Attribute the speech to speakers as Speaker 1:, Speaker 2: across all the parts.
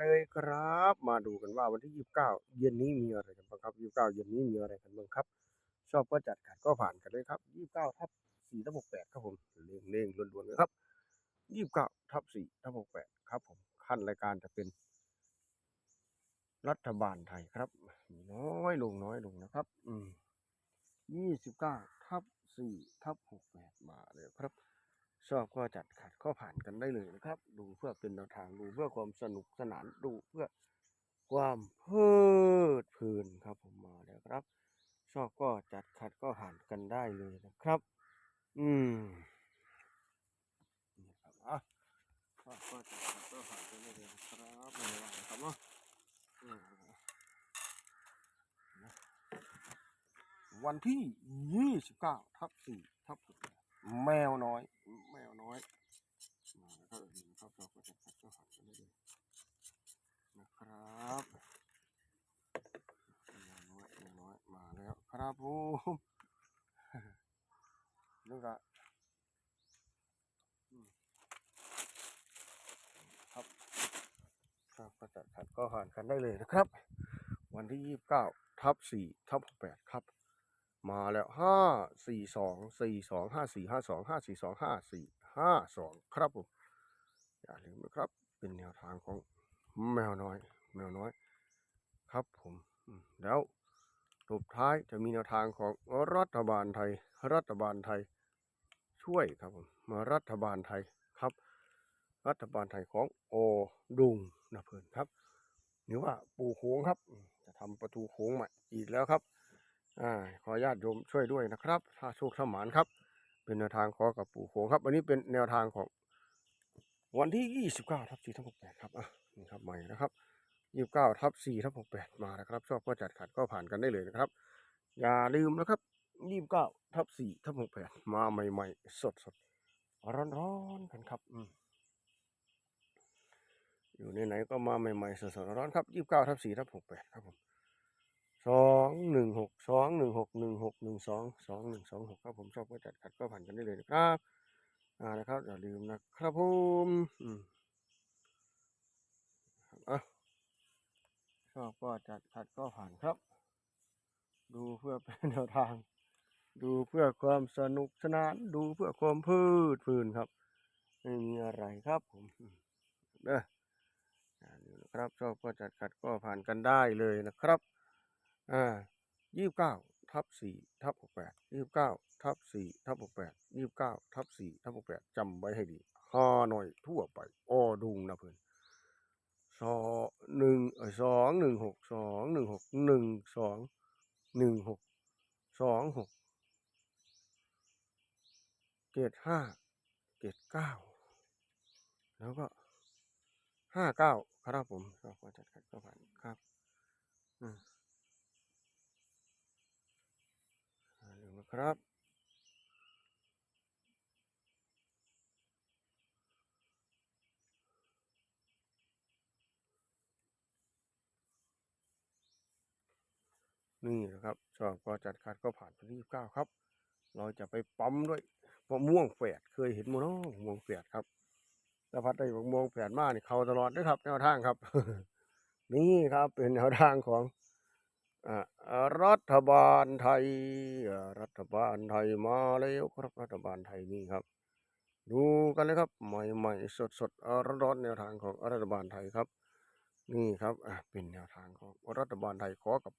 Speaker 1: เลยครับ มาดูกันว่าวันที่ 29 เย็นนี้มีอะไรกันบ้างครับ 29 เย็นนี้มีอะไรกันบ้างครับ ชอบก็จัดขัดก็ผ่านกันเลยครับ 29ทับ4ทับ68ครับผมเร่งเร่งๆด่วนๆเลยครับ 29ทับ4ทับ68ครับผมขั้นรายการจะเป็น รัฐบาลไทยครับ น้อยลงน้อยลงนะครับ อืม29ทับ4ทับ68มาเลยครับ ชอบก็จัดขัดก็ผ่านกันได้เลยนะครับ ดูเพื่อเป็นแนวทางดูเพื่อความสนุกสนานดูเพื่อความเพลิดเพลินครับผมมาแล้วครับ ชอบก็จัดขัดก็ผ่านกันได้เลยนะครับ อืมนี่ครับอะชอบก็จัดขัดก็ผ่านกันได้เลยครับไม่ว่านะครับเนาะวันที่29ทับ4ทับ6 แมวน้อย แมวน้อยมาแล้วก็เออนะครับเราก็จะพัดก็หันกันได้เลยนะครับแมวน้อยแมวน้อยมาแล้วครับผมนี่ก็อืมครับครับก็จะขัดก็หันกันได้เลยนะครับ วันที่ยี่สิบเก้าทับสี่ทับแปดครับ มาแล้วห้าสี่สองสี่สองห้าสี่ห้าสองห้าสี่สองห้าสี่ห้าสองครับผมอย่าลืมนะครับ เป็นแนวทางของแมวน้อย แมวน้อย ครับผมแล้วสุดท้ายจะมีแนวทางของรัฐบาลไทย รัฐบาลไทย ช่วยครับผมมารัฐบาลไทยครับ รัฐบาลไทยของโอดุงนะเพื่อนครับ หรือว่าปูโค้งครับ จะทำประตูโค้งใหม่อีกแล้วครับ อ่าขอญาติโยมช่วยด้วยนะครับ ถ้าโชคถ้าหมานครับ เป็นแนวทางขอกับปู่โค้งครับ อันนี้เป็นแนวทางของ วันที่ 29ทับ4ทับ68ครับอะนี่ครับใหม่นะครับ29ทับ4ทับ68มานะครับ ชอบก็จัดขัดก็ผ่านกันได้เลยนะครับ อย่าลืมนะครับ29ทับ4ทับ68มาใหม่ ๆ สดๆร้อนๆกันครับอืมอยู่ในไหนก็มาใหม่ๆสดๆร้อนครับ 29ทับ4ทับ68ครับผม หนึ่งหกสองหนึ่งหกหนึ่งหกหนึ่งสองสองหนึ่งสองหกครับผมชอบก็จัดขัดก็ผ่านกันได้เลยนะครับอ่านะครับอย่าลืมนะครับผมอืมอะชอบก็จัดขัดก็ผ่านครับ ดูเพื่อเป็นแนวทาง ดูเพื่อความสนุกสนาน ดูเพื่อความพลิดเพลินครับไม่มีอะไรครับผมเด้อนะครับชอบก็จัดขัดก็ผ่านกันได้เลยนะครับ อ่ายี่สิบเก้าทับสี่ทับหกแปดยี่สิบเก้าทับสี่ทับหกแปดยี่สิบเก้าทับสี่ทับหกแปดจำไว้ให้ดีฮาหน่อยทั่วไปออดุงนะเพื่อนสองหนึ่งเอ้ยสองหนึ่งหกสองหนึ่งหกหนึ่งสองหนึ่งหกสองหกเจ็ดห้าเจ็ดเก้าแล้วก็ห้าเก้าครับผมก็ขอจัดขัดก็ผ่านครับ อืม อย่าลืมนะ ครับ นี่นะครับชอบก็จัดคัดก็ผ่านไปที่เก้าครับ เราจะไปปั๊มด้วยมะม่วงแฝดเคยเห็นมั้งมะม่วงแฝดครับแต่พัดได้มะม่วงแฝดมากนี่เขาตลอดด้วยครับแนวทางครับ นี่ครับเป็นแนวทางของ รัฐบาลไทย รัฐบาลไทยมาแล้วครับรัฐบาลไทยนี่ครับ ดูกันเลยครับ ใหม่ๆสดๆร้อนๆแนวทางของรัฐบาลไทยครับ นี่ครับเป็นแนวทางของรัฐบาลไทยขอกับ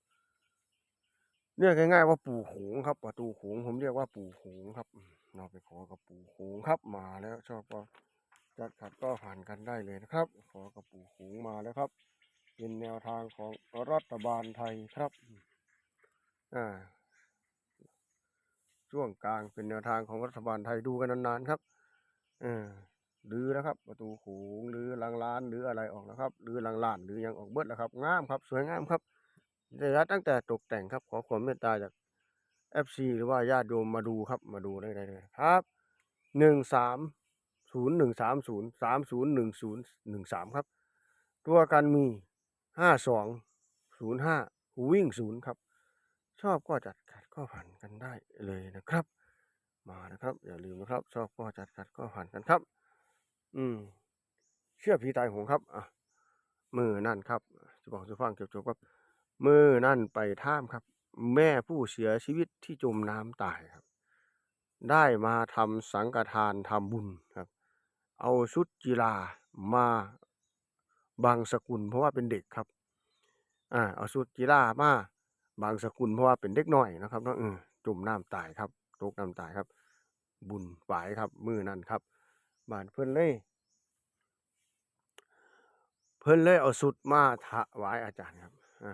Speaker 1: เรียกง่ายๆว่าปู่โขงครับประตูโขงผมเรียกว่าปู่โขงครับมเราไปขอกับปู่โขงครับมาแล้วชอบก็จัดขัดก็ผ่านกันได้เลยนะครับ ขอกับปู่โขงมาแล้วครับ เป็นแนวทางของรัฐบาลไทยครับอ่าช่วงกลางเป็นแนวทางของรัฐบาลไทยดูกันนานๆครับหรือนะครับ ประตูโขงหรือลังล้านหรืออะไรออกนะครับ หรือลังล้านหรือยังออกเบิดแล้วครับงามครับ สวยงามครับระยตั้งแต่ตกแต่งครับ ขอความเมตตาจาก FC หรือว่าญาติโยมมาดูครับมาดูได้เลยครับหนึ่งสามศูนย์หนึ่งสามศูนย์สามศูนย์หนึ่งศูนย์หนึ่งสามครับ ตัวกันมี ห้าสองศูนย์ห้าวิ่งศูนย์ครับ ชอบก็จัดขัดก็ผ่านกันได้เลยนะครับ มานะครับ อย่าลืมนะครับ ชอบก็จัดขัดก็ผ่านกันครับ อืม เชื่อผีตายหงครับอะมือนั่นครับจะบอกจะฟังเกี่ยวกับว่ามือนั่นไปท่ามครับ แม่ผู้เสียชีวิตที่จมน้ำตายครับ ได้มาทำสังฆทานทำบุญครับ เอาชุดกีฬามา บางสกุลเพราะว่าเป็นเด็กครับ อ่าเอาชุดกีฬามาบางสกุลเพราะว่าเป็นเด็กน้อยนะครับเนาะเออจมน้ำตายครับตกน้ำตายครับ บุญหวายครับมือนั่นครับบานเพิ่นเลย เพิ่นเลยเอาสุดมาถวายอาจารย์ครับอ่า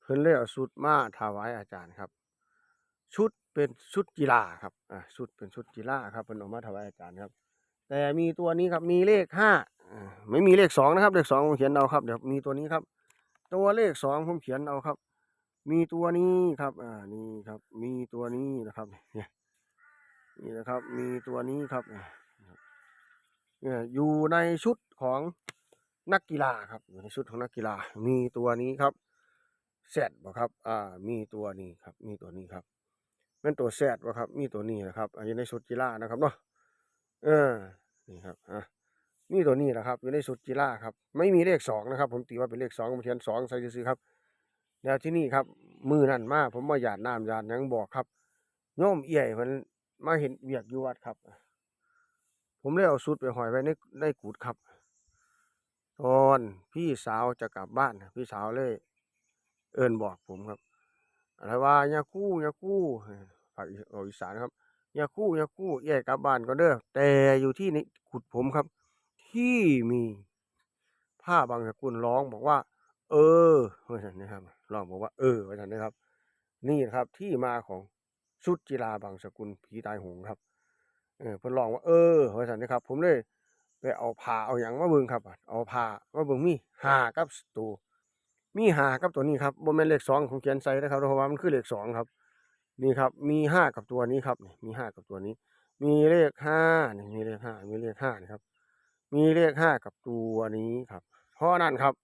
Speaker 1: เพิ่นเลยเอาสุดมาถวายอาจารย์ครับ ชุดเป็นชุดกีฬาครับอ่าชุดเป็นชุดกีฬาครับเพิ่นเอามาถวายอาจารย์ครับ แต่มีตัวนี้ครับมีเลขห้าไม่มีเลขสองนะครับ เลขสองผมเขียนเอาครับเดี๋ยวมีตัวนี้ครับ ตัวเลขสองผมเขียนเอาครับ มีตัวนี้ครับ อ่านี่ครับ มีตัวนี้นะครับนี่นะครับ มีตัวนี้ครับเนี่ยอยู่ในชุดของนักกีฬาครับ อยู่ในชุดของนักกีฬา มีตัวนี้ครับแซดบ่ครับ อ่า มีตัวนี้ครับ มีตัวนี้ครับเป็นตัวแซดบ่ครับ มีตัวนี้นะครับอยู่ในชุดกีฬานะครับเนาะ เออนี่ครับอะมีตัวนี้นะครับ อยู่ในชุดกีฬาครับ ไม่มีเลขสองนะครับ ผมตีว่าเป็นเลขสองผมเขียนสองใส่ซื้อครับ แล้วที่นี่ครับ มือนั่นมาผมมาหยาดน้ำหยาดยังบอกครับโยมเอี่ยเพิ่นมาเห็นเวียกอยู่วัดครับ ผมเลยเอาสุดไปห้อยไว้ในในกุดครับ ตอนพี่สาวจะกลับบ้านพี่สาวเลย เอิ้นบอกผมครับอะไรว่าอย่ากู้อย่ากู้ภาคอีเอาอีสานครับ อย่ากู้อย่ากู้แยกกลับบ้านก็เด้อแต่อยู่ที่นี่ขุดผมครับ ที่มีผ้าบางสกุลร้องบอกว่า เออว่าฉันนะครับร้องบอกว่า เออว่าฉันนะครับ นี่นะครับที่มาของชุดกีฬาบางสกุลผีตายโหงครับเออเพิ่นร้องว่าเออว่าฉันนะครับ ผมเลยไปเอาผ้าเอาหยังมาเบิ่งครับ เอาผ้ามาเบิ่งมีหากับตัวมีหากับตัวนี้ครับบ่แม่นเลขสองผมเขียนใส่นะครับเพราะว่ามันคือเลขสองครับ นี่ครับ มีห้ากับตัวนี้ครับนี่มีห้ากับตัวนี้ มีเลขห้านี่มีเลขห้ามีเลขห้านี่ครับ มีเลขห้ากับตัวนี้ครับ เพราะนั่นครับ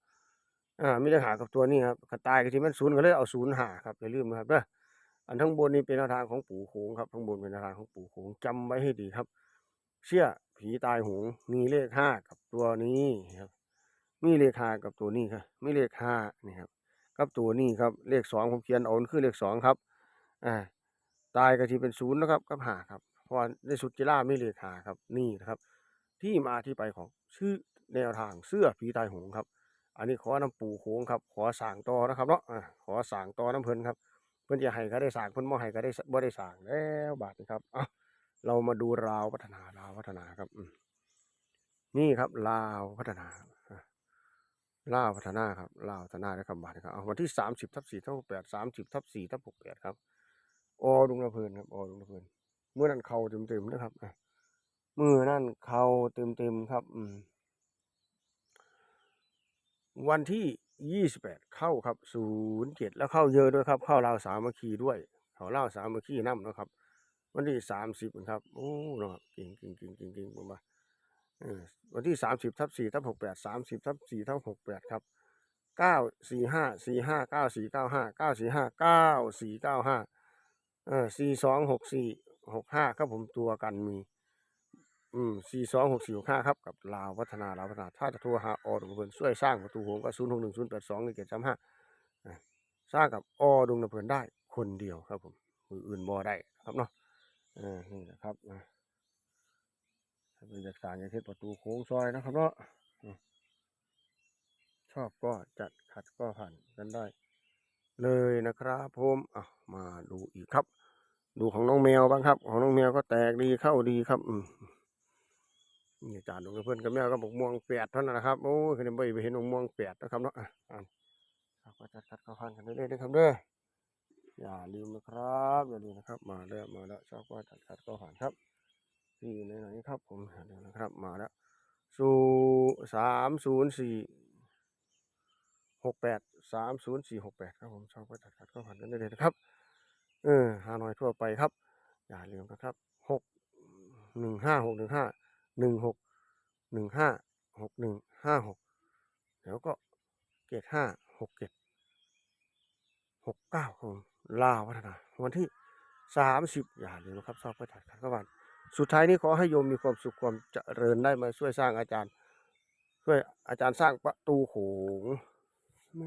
Speaker 1: อ่า มีเลขหากับตัวนี้ครับกระต่ายก็ที่มันศูนย์ก็เลยเอาศูนย์หาครับอย่าลืมนะครับเด้ออันทั้งบนนี้เป็นแนวทางของปู่โขงครับทั้งบนเป็นแนวทางของปู่โขงจำไว้ให้ดีครับ เชื่อผีตายหงมีเลขห้ากับตัวนี้ครับ มีเลขห้ากับตัวนี้ครับมีเลขห้านี่ครับ กับตัวนี้ครับ เลขสองผมเขียนเอาคือเลขสองครับ อ่าตายก็ที่เป็นศูนย์นะครับกับหาครับเพราะในสุดกีฬาไม่เลขาครับนี่นะครับ ที่มาที่ไปของชื่อแนวทางเสื้อผีตายหงครับ อันนี้ขอน้ำปูโค้งครับ ขอสั่งต่อนะครับเนาะขอสั่งต่อน้ำเพิ่นครับ เพิ่นจะให้ก็ได้สั่งเพิ่นบ่ให้ก็ได้บ่ได้สั่งแล้วบาทนี้ครับอะเรามาดูราวพัฒนาลาวพัฒนาครับนี่ครับลาวพัฒนาลาวพัฒนาครับลาวพัฒนานะครับาทครับวันที่สามสิบทับสี่ทับหกแปดสามสิบทับสี่ทับหกแปดครับ อดุงละเพลินครับอดุงละเพลินเมื่อนั้นเขาเต็มๆนะครับอะมือนั่นเขาเต็มๆครับ อืม วันที่ยี่สิบแปดเข้าครับศูนย์เจ็ดแล้วเข้าเยอะด้วยครับ เข้าลาวสามัคคีด้วย เขาลาวสามัคคีน้ำนะครับ วันที่สามสิบครับโอ้เนาะเก่งเก่งเก่งเก่งเก่งมาวันที่สามสิบทับสี่ทับหกแปดสามสิบทับสี่ทับหกแปดครับเก้าสี่ห้าสี่ห้าเก้าสี่เก้าห้าเก้าสี่ห้าเก้าสี่เก้าห้า เออสี่สองหกสี่หกห้าครับผมตัวกันมี อืมสี่สองหกสี่หกห้าครับกับลาวพัฒนาลาวพัฒนา ถ้าจะโทรหาอดุงเพิ่นช่วยสร้างประตูโหงก็ศูนย์หกหนึ่งศูนย์แปดสองเจ็ดสามห้าสร้างกับอดุงเพิ่นได้คนเดียวครับผมมืออื่นบ่ได้ครับเนาะเออนี่แหละครับนะเป็นจากสารอย่างเช่นประตูโค้งซอยนะครับเนาะชอบก็จัดขัดก็ผ่านกันได้ เลยนะครับผมอะมาดูอีกครับ ดูของน้องแมวบ้างครับ ของน้องแมวก็แตกดีเข้าดีครับ อืมนี่อาจารย์ดูเพื่อนกับแมวก็บอกม่วงแปดเท่านั้นนะครับโอ้ยคือไม่เห็นม่วงแปดนะครับเนาะอะอ่านครับก็จัดขัดเข้าพันกันเรื่อยๆนะครับเด้ออย่าลืมนะครับ อย่าลืมนะครับ มาแล้วมาแล้วชอบก็จัดขัดเข้าผ่านครับที่ไหนๆครับ ผมหาดูนะครับ มาแล้วสูสามศูนย์สี่ หกแปดสามศูนย์สี่หกแปดครับผมชอบก็จัดขัดก็ผ่านกันได้เลยนะครับ เออฮานอยทั่วไปครับ อย่าลืมนะครับหกหนึ่งห้าหกหนึ่งห้าหนึ่งหกหนึ่งห้าหกหนึ่งห้าหกแล้วก็เกตห้าหกเกตหกเก้าครับลาวพัฒนาวันที่สามสิบอย่าลืมนะครับชอบก็จัดขัดก็ผ่านสุดท้ายนี้ขอให้โยมมีความสุขความเจริญได้มาช่วยสร้างอาจารย์ ช่วยอาจารย์สร้างประตูโขง